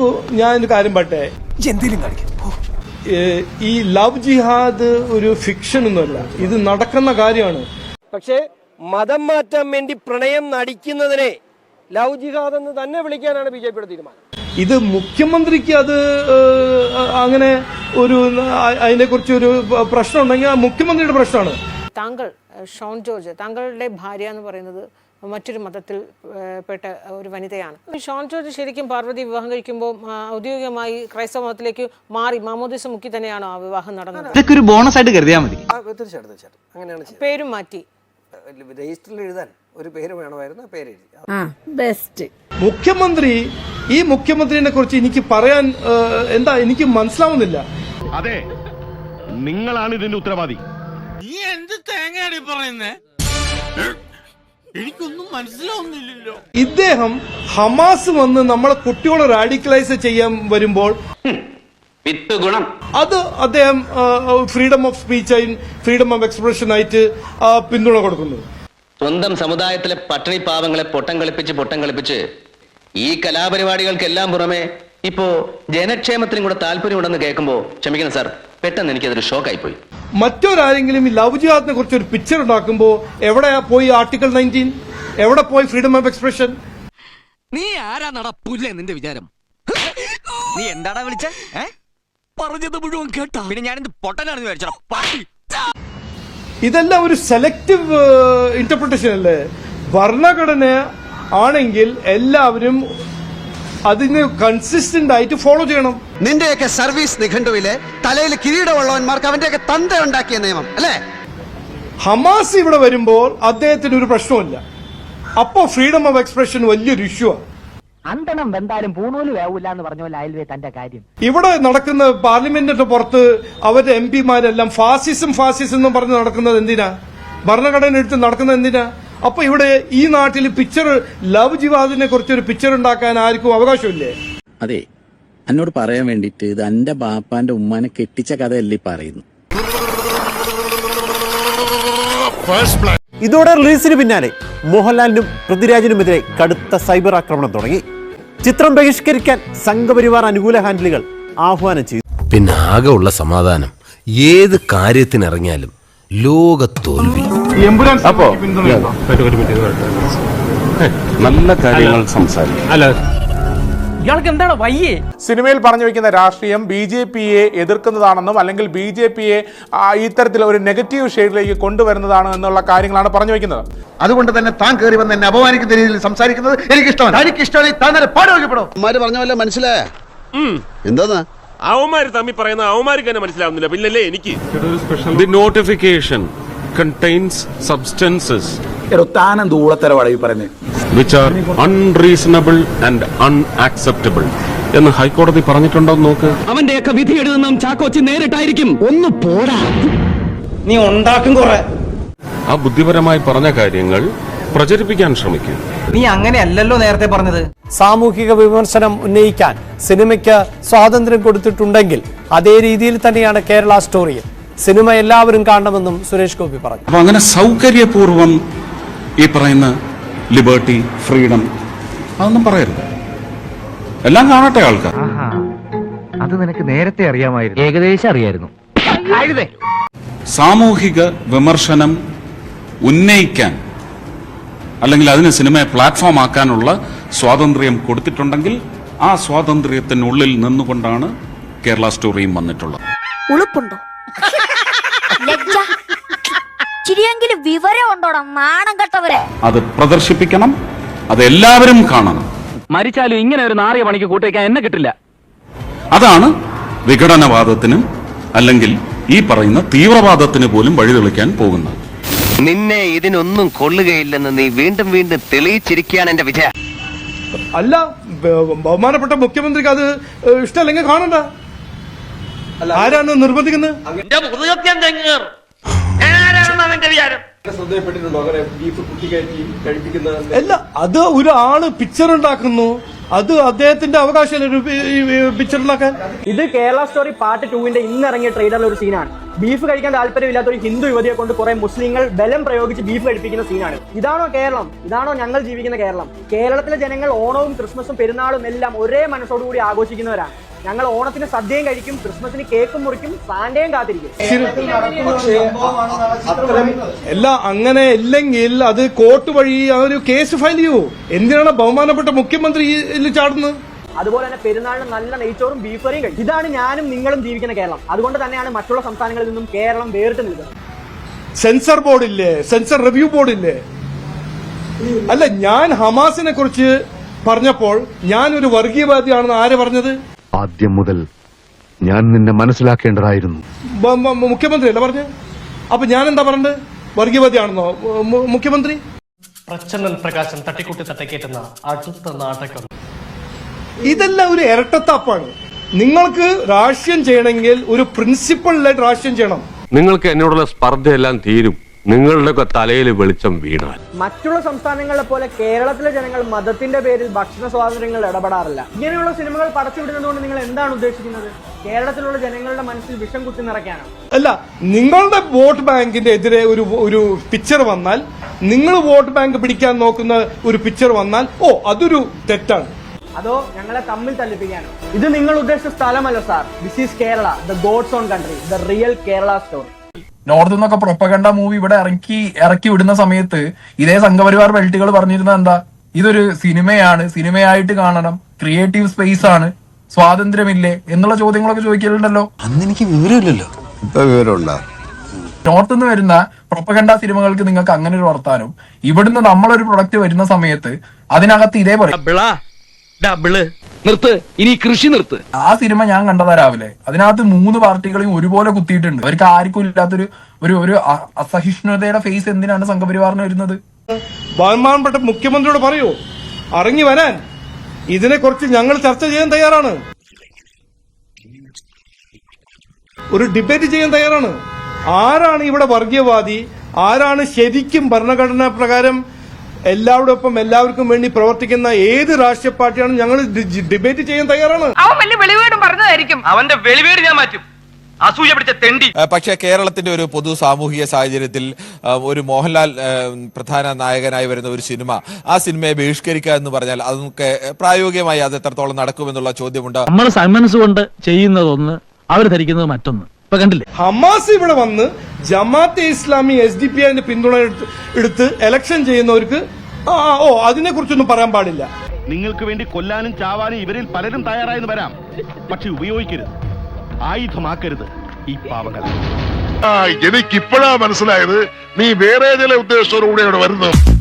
നോക്കൂ ഞാൻ ഒരു കാര്യം പറ്റേ എന്തെങ്കിലും കാണിക്കും. ഈ ലവ് ജിഹാദ് ഒരു ഫിക്ഷൻ ഒന്നുമല്ല. ഇത് നടക്കുന്ന കാര്യമാണ്. പക്ഷേ മതം മാറ്റാൻ വേണ്ടി പ്രണയം നടിക്കുന്നതിനെ ലവ് ജിഹാദ് എന്ന് തന്നെ വിളിക്കാനാണ് ബി ജെ പിയുടെ തീരുമാനം. ഇത് മുഖ്യമന്ത്രിക്ക് അത് അങ്ങനെ ഒരു അതിനെക്കുറിച്ച് ഒരു പ്രശ്നം ഉണ്ടെങ്കിൽ ആ മുഖ്യമന്ത്രിയുടെ പ്രശ്നമാണ്. താങ്കൾ ഷോൺ ജോർജ് താങ്കളുടെ ഭാര്യ എന്ന് പറയുന്നത് മറ്റൊരു മതത്തിൽ പെട്ട ഒരു വനിതയാണ്. ഷോൺ ജോർജ് ശരിക്കും പാർവതി വിവാഹം കഴിക്കുമ്പോൾ ഔദ്യോഗികമായി ക്രൈസ്തവ മതത്തിലേക്ക് മാറി മാമോദിസ മുക്കി തന്നെയാണോ ആ വിവാഹം നടന്നത്? ഇതൊക്കെ ഒരു ബോണസ് ആയിട്ട് കരുതിയാൽ മതി. തീർച്ചയായിട്ടും തീർച്ചയായിട്ടും. അങ്ങനെയാണ് പേരും മാറ്റി. രജിസ്റ്ററിൽ എഴുതാൻ ഒരു പേര് വേണമായിരുന്നു ആ പേര് ബെസ്റ്റ്. മുഖ്യമന്ത്രി ഈ മുഖ്യമന്ത്രിനെ കുറിച്ച് എനിക്ക് പറയാൻ എന്താ എനിക്ക് മനസ്സിലാവുന്നില്ല. അതെ നിങ്ങളാണ് ഇതിന്റെ ഉത്തരവാദി. നീ എന്ത് തേങ്ങയാടി പറയുന്നേ? എനിക്കൊന്നും മനസ്സിലാവുന്നില്ലല്ലോ. ഇദ്ദേഹം ഹമാസ് വന്ന് നമ്മളെ കുട്ടികളെ റാഡിക്കലൈസ് ചെയ്യാൻ വരുമ്പോൾ വിത്ത് ഗുണം. അത് അദ്ദേഹം freedom of speech freedom of expression ആയിട്ട് പിന്തുണ കൊടുക്കുന്നു. സ്വന്തം സമുദായത്തിലെ പട്ടിണി പാവങ്ങളെ പൊട്ടം കളിപ്പിച്ച് പൊട്ടം കളിപ്പിച്ച് ഈ കലാപരിപാടികൾക്കെല്ലാം പുറമെ ഇപ്പോ ജനക്ഷേമത്തിനും കൂടെ താല്പര്യമുണ്ടെന്ന് കേൾക്കുമ്പോ ക്ഷമിക്കണം സാർ. പെട്ടെന്ന് എനിക്ക് എനിക്കതൊരു ഷോക്കായി പോയി മറ്റൊരാരെങ്കിലും ഈ ലവ് ജിഹാദിനെ കുറിച്ച് ഒരു പിക്ചർ ഉണ്ടാക്കുമ്പോൾ എവിടെയാ പോയി ആർട്ടിക്കിൾ നയന്റീൻ എവിടെ പോയി ഫ്രീഡം ഓഫ് എക്സ്പ്രഷൻ നീ ആരാന്നടാ പുല്ലേ നിന്റെ വിചാരം? നീ എന്താടാ വിളിച്ച? പറഞ്ഞത് മുഴുവൻ കേട്ടാ. പിന്നെ ഞാനിത് പൊട്ടനാണെന്ന് വിചാരിച്ചോ പാട്ടി ഇതെല്ലാം ഒരു സെലക്റ്റീവ് ഇന്റർപ്രിട്ടേഷൻ അല്ലേ? ഭരണഘടന ആണെങ്കിൽ എല്ലാവരും അതിന് കൺസിസ്റ്റന്റ് ആയിട്ട് ഫോളോ ചെയ്യണം. നിന്റെയൊക്കെ സർവീസ് നിഘണ്ടുവിലെ തലയിൽ കിരീടമുള്ളവന്മാർക്ക് അവന്റെയൊക്കെ തന്ത ഉണ്ടാക്കിയ നിയമം അല്ലേ? ഹമാസ് ഇവിടെ വരുമ്പോൾ അദ്ദേഹത്തിന് ഒരു പ്രശ്നമില്ല അപ്പോ ഫ്രീഡം ഓഫ് എക്സ്പ്രഷൻ വലിയൊരു ഇഷ്യൂ ആണ് അന്തണം വെന്താലും പൂണൂൽ വേവൂല എന്ന് പറഞ്ഞ പോലെ അയൽവേ തന്റെ കാര്യം. ഇവിടെ നടക്കുന്ന പാർലമെന്റിന്റെ പുറത്ത് അവരുടെ എം പിമാരെല്ലാം ഫാസിസം ഫാസിസം എന്ന് പറഞ്ഞ് നടക്കുന്നത് എന്തിനാ? ഭരണഘടന എടുത്ത് നടക്കുന്നത് എന്തിനാ? അപ്പൊ ഇവിടെ ഈ നാട്ടിൽ പിക്ചർ ലവ് ജിവാദിനെ കുറിച്ച് ഒരു പിക്ചർ ഉണ്ടാക്കാൻ ആർക്കും അവകാശമില്ലേ? അതെ എന്നോട് പറയാൻ വേണ്ടിട്ട് ഇത് എന്റെ ബാപ്പാന്റെ ഉമ്മാനെ കെട്ടിച്ച കഥയല്ലേ ഈ പറയുന്നു ഇതോടെ റിലീസിന് പിന്നാലെ മോഹൻലാലിനും പൃഥ്വിരാജിനുമെതിരെ കടുത്ത സൈബർ ആക്രമണം തുടങ്ങി. ചിത്രം ബഹിഷ്കരിക്കാൻ സംഘപരിവാർ അനുകൂല ഹാൻഡിലുകൾ ആഹ്വാനം ചെയ്തു. പിന്നെ ആകെ ഉള്ള സമാധാനം. ഏത് കാര്യത്തിനിറങ്ങിയാലും ലോക തോൽവി അപ്പോ നല്ല കാര്യങ്ങൾ സംസാരിക്കും. അല്ല. ഇയാൾക്ക് എന്താണ് വയ്യേ? സിനിമയിൽ പറഞ്ഞു വെക്കുന്ന രാഷ്ട്രീയം ബി ജെ പിയെ എതിർക്കുന്നതാണെന്നും അല്ലെങ്കിൽ ബി ജെ പിയെ ഇത്തരത്തിൽ ഒരു നെഗറ്റീവ് ഷെയ്ഡിലേക്ക് കൊണ്ടുവരുന്നതാണ് എന്നുള്ള കാര്യങ്ങളാണ് പറഞ്ഞു വെക്കുന്നത്. അതുകൊണ്ട് തന്നെ താൻ കയറി വന്ന് എന്നെ അപമാനിക്കുന്ന രീതിയിൽ സംസാരിക്കുന്നത് എനിക്ക് ഇഷ്ടമാണ് എനിക്ക് ഇഷ്ടമാണ് താൻ പറഞ്ഞ പോലെ മനസ്സിലായ? എന്താ അവന്മാര് തമ്മിൽ പറയുന്ന അവന്മാർക്ക് തന്നെ മനസ്സിലാവുന്നില്ല. പിന്നല്ലേ എനിക്ക്. ദി നോട്ടിഫിക്കേഷൻ കണ്ടെയ്ൻസ് സബ്സ്റ്റൻസസ് താനം ദൂളത്തരവാടാ ഈ പറയുന്നത് which are unreasonable and unacceptable എന്ന് ഹൈക്കോടതി പറഞ്ഞിട്ടുണ്ടോ നോക്ക്. അവന്റെയൊക്കെ വിധി എഴുതുന്ന ചാക്കോച്ചി നേരിട്ടായിരിക്കും. ഒന്ന് പോടാ നീ ഉണ്ടാക്കും കുറെ. ആ ബുദ്ധിപരമായി പറഞ്ഞ കാര്യങ്ങൾ പ്രചരിപ്പിക്കാൻ ശ്രമിക്കും. നീ അങ്ങനെയല്ലല്ലോ നേരത്തെ പറഞ്ഞത്. സാമൂഹിക വിമർശനം ഉന്നയിക്കാൻ സിനിമയ്ക്ക് സ്വാതന്ത്ര്യം കൊടുത്തിട്ടുണ്ടെങ്കിൽ അതേ രീതിയിൽ തന്നെയാണ് കേരള സ്റ്റോറി സിനിമ എല്ലാവരും കാണണമെന്നും സുരേഷ് ഗോപി പറഞ്ഞു. അപ്പൊ അങ്ങനെ സൗകര്യപൂർവം ഈ പറയുന്ന ലിബർട്ടി ഫ്രീഡം അതൊന്നും പറയരുത്. എല്ലാം കാണട്ടെ ആൾക്കാർ. അത് നിനക്ക് നേരത്തെ അറിയാമായിരുന്നു. ഏകദേശം അറിയായിരുന്നു. സാമൂഹിക വിമർശനം ഉന്നയിക്കാൻ അല്ലെങ്കിൽ അതിന് സിനിമയെ പ്ലാറ്റ്ഫോം ആക്കാനുള്ള സ്വാതന്ത്ര്യം കൊടുത്തിട്ടുണ്ടെങ്കിൽ ആ സ്വാതന്ത്ര്യത്തിനുള്ളിൽ നിന്നുകൊണ്ടാണ് കേരള സ്റ്റോറിയും വന്നിട്ടുള്ളത്. ഉളുപ്പുണ്ടോ? ലജ്ജ. ചിരിയെങ്കിലും വിവരം ഉണ്ടോടാ നാണം കെട്ടവരെ? അത് പ്രദർശിപ്പിക്കണം അത് എല്ലാവരും കാണണം. മരിച്ചാലും ഇങ്ങനെ ഒരു നാറിയ പണിക്ക് കൂട്ടിവെക്കാൻ എന്നെ കിട്ടില്ല. അതാണ് വിഘടനവാദത്തിനും അല്ലെങ്കിൽ ഈ പറയുന്ന തീവ്രവാദത്തിന് പോലും വഴിതെളിക്കാൻ പോകുന്നത്. നിന്നെ ഇതിനൊന്നും കൊള്ളുകയില്ലെന്ന് നീ വീണ്ടും വീണ്ടും തെളിയിച്ചിരിക്കുകയാണ് എന്റെ വിജയ. അല്ല ബഹുമാനപ്പെട്ട മുഖ്യമന്ത്രിക്ക് അത് ഇഷ്ടമല്ലെങ്കിൽ കാണണ്ട. ആരാണ് നിർബന്ധിക്കുന്നത്? അല്ല അത് ഒരാൾ പിക്ചർ ഉണ്ടാക്കുന്നു. അത് അദ്ദേഹത്തിന്റെ അവകാശമല്ലേ ഒരു പിക്ചർ ഉണ്ടാക്കാൻ? ഇത് കേരള സ്റ്റോറി പാർട്ട് ടൂവിന്റെ ഇന്ന് ഇറങ്ങിയ ട്രെയിലറിലെ ഒരു സീനാണ് ബീഫ് കഴിക്കാൻ താല്പര്യമില്ലാത്ത ഒരു ഹിന്ദു യുവതിയെ കൊണ്ട് കുറെ മുസ്ലിങ്ങൾ ബലം പ്രയോഗിച്ച് ബീഫ് കഴിപ്പിക്കുന്ന സീനാണ്. ഇതാണോ കേരളം? ഇതാണോ ഞങ്ങൾ ജീവിക്കുന്ന കേരളം? കേരളത്തിലെ ജനങ്ങൾ ഓണവും ക്രിസ്മസും പെരുന്നാളും എല്ലാം ഒരേ മനസ്സോടുകൂടി ആഘോഷിക്കുന്നവരാണ്. ഞങ്ങൾ ഓണത്തിന് സദ്യയും കഴിക്കും ക്രിസ്മസിന് കേക്കും മുറിക്കും സാന്റയും കാത്തിരിക്കും. അല്ല അങ്ങനെ ഇല്ലെങ്കിൽ അത് കോർട്ട് വഴി ആ ഒരു കേസ് ഫയൽ ചെയ്യൂ. എന്തിനാണ് ബഹുമാനപ്പെട്ട മുഖ്യമന്ത്രി ചാടുന്നത്? അതുപോലെ തന്നെ പെരുന്നാളിന് നല്ല നെയ്ച്ചോറും ബീഫ് കറിയും കഴിക്കും. ഇതാണ് ഞാനും നിങ്ങളും ജീവിക്കുന്ന കേരളം. അതുകൊണ്ട് തന്നെയാണ് മറ്റുള്ള സംസ്ഥാനങ്ങളിൽ നിന്നും കേരളം വേറിട്ട് നിൽക്കുന്നത്. സെൻസർ ബോർഡില്ലേ? സെൻസർ റിവ്യൂ ബോർഡില്ലേ? അല്ല ഞാൻ ഹമാസിനെ കുറിച്ച് പറഞ്ഞപ്പോൾ ഞാൻ ഒരു വർഗീയവാദിയാണെന്ന് ആര് പറഞ്ഞത്? ആദ്യം മുതൽ ഞാൻ നിന്നെ മനസ്സിലാക്കേണ്ടതായിരുന്നു. ബ- ബ- മുഖ്യമന്ത്രി അല്ല പറഞ്ഞു? അപ്പൊ ഞാൻ എന്താ പറഞ്ഞത് വർഗീയവാദിയാണെന്നോ മുഖ്യമന്ത്രി? പ്രച്ഛന്നൻ പ്രകാശൻ തട്ടിക്കൂട്ടി തട്ടിക്കേറ്റുന്ന അടുത്ത നാടകം ഇതെല്ലാം ഒരു ഇരട്ടത്താപ്പാണ്. നിങ്ങൾക്ക് രാഷ്ട്രീയം ചെയ്യണമെങ്കിൽ ഒരു പ്രിൻസിപ്പളിലായിട്ട് രാഷ്ട്രീയം ചെയ്യണം. നിങ്ങൾക്ക് എന്നോടുള്ള സ്പർദ്ധയെല്ലാം തീരും. നിങ്ങളുടെയൊക്കെ തലയിൽ വെളിച്ചം വീണാൽ. മറ്റുള്ള സംസ്ഥാനങ്ങളെ പോലെ കേരളത്തിലെ ജനങ്ങൾ മതത്തിന്റെ പേരിൽ ഭക്ഷണ സ്വാതന്ത്ര്യങ്ങൾ ഇടപെടാറില്ല. ഇങ്ങനെയുള്ള സിനിമകൾ പടച്ചുവിടുന്നതുകൊണ്ട് നിങ്ങൾ എന്താണ് ഉദ്ദേശിക്കുന്നത്? കേരളത്തിലുള്ള ജനങ്ങളുടെ മനസ്സിൽ വിഷം കുത്തി നിറയ്ക്കാനാണ്. അല്ല നിങ്ങളുടെ വോട്ട് ബാങ്കിന്റെ എതിരെ ഒരു ഒരു പിക്ചർ വന്നാൽ നിങ്ങൾ വോട്ട് ബാങ്ക് പിടിക്കാൻ നോക്കുന്ന ഒരു പിക്ചർ വന്നാൽ ഓ അതൊരു തെറ്റാണ്. അതോ ഞങ്ങളെ തമ്മിൽ തല്ലിപ്പിക്കാനോ ഇത് നിങ്ങൾ ഉദ്ദേശിച്ച സ്ഥലമല്ല sir this is Kerala the God's own country the real Kerala story north നിന്നൊക്കെ പ്രൊപ്പഗണ്ട മൂവി ഇവിടെ ഇറക്കി ഇറക്കി വിടുന്ന സമയത്ത് ഇതേ സംഘപരിവാർ ബെൽറ്റുകൾ പറഞ്ഞിരുന്ന എന്താ? ഇതൊരു സിനിമയാണ് സിനിമയായിട്ട് കാണണം ക്രിയേറ്റീവ് സ്പേസ് ആണ് സ്വാതന്ത്ര്യമില്ലേ എന്നുള്ള ചോദ്യങ്ങളൊക്കെ ചോദിക്കലുണ്ടല്ലോ. അന്ന് എനിക്ക് വിവരമില്ലല്ലോ. ഇപ്പൊ വിവരമുണ്ടോ? നോർത്ത് നിന്ന് വരുന്ന പ്രൊപ്പഗണ്ട സിനിമകൾക്ക് നിങ്ങൾക്ക് അങ്ങനെ ഒരു വർത്താനം. ഇവിടുന്ന് നമ്മളൊരു പ്രൊഡക്റ്റ് വരുന്ന സമയത്ത് അതിനകത്ത് ഇതേപോലെ ഡബിൾ നിർത്ത്. ഇനി കൃഷി നിർത്ത്. ആ സിനിമ ഞാൻ കണ്ടതാ രാവിലെ. അതിനകത്ത് മൂന്ന് പാർട്ടികളെയും ഒരുപോലെ കുത്തിയിട്ടുണ്ട്. അവർക്ക് ആർക്കും ഇല്ലാത്തൊരു ഒരു ഒരു അസഹിഷ്ണുതയുടെ ഫേസ് എന്തിനാണ് സംഘപരിവാറിന് വരുന്നത്? ബഹുമാനപ്പെട്ട മുഖ്യമന്ത്രിയോട് പറയൂ. ഇറങ്ങി വരാൻ. ഇതിനെ കുറിച്ച് ഞങ്ങൾ ചർച്ച ചെയ്യാൻ തയ്യാറാണ്. ഒരു ഡിബേറ്റ് ചെയ്യാൻ തയ്യാറാണ്. ആരാണ് ഇവിടെ വർഗീയവാദി? ആരാണ് ശരിക്കും ഭരണഘടനാ പ്രകാരം എല്ലാവരോടൊപ്പം എല്ലാവർക്കും വേണ്ടി പ്രവർത്തിക്കുന്ന ഏത് രാഷ്ട്രീയ പാർട്ടിയാണ് ഞങ്ങൾ ഡിബേറ്റ് ചെയ്യാൻ തയ്യാറാണ്? അവൻ വലിയ വെളിവേടും പറഞ്ഞതായിരിക്കും. അവന്റെ വെളിവേട് ഞാൻ മാറ്റും. അസൂയ പിടിച്ച തെണ്ടി. പക്ഷേ കേരളത്തിന്റെ ഒരു പൊതു സാമൂഹിക സാഹചര്യത്തിൽ ഒരു മോഹൻലാൽ പ്രധാന നായകനായി വരുന്ന ഒരു സിനിമ ആ സിനിമയെ ബഹിഷ്കരിക്കുക എന്ന് പറഞ്ഞാൽ അതൊക്കെ പ്രായോഗികമായി അത് എത്രത്തോളം നടക്കുമെന്നുള്ള ചോദ്യമുണ്ട്. നമ്മൾ സൈമൻസ് കൊണ്ട് ചെയ്യുന്നതൊന്ന് അവർ ധരിക്കുന്നത് മറ്റൊന്ന്. ഇപ്പൊ കണ്ടില്ലേ? ഹമാസ് ഇവിടെ വന്ന് Jamaat-e Islami S D P ഐന്റെ പിന്തുണ എടുത്ത് എലക്ഷൻ ചെയ്യുന്നവർക്ക് ആ ഓ അതിനെ കുറിച്ചൊന്നും പറയാൻ പാടില്ല. നിങ്ങൾക്ക് വേണ്ടി കൊല്ലാനും ചാവാനും ഇവരിൽ പലരും തയ്യാറായെന്ന് വരാം. പക്ഷെ ഉപയോഗിക്കരുത്. ആയുധമാക്കരുത്. ഈ പാവങ്ങൾ. എനിക്കിപ്പോഴാ മനസ്സിലായത് നീ വേറെ ചില ഉദ്ദേശത്തോടുകൂടിയാണ് വരുന്നത്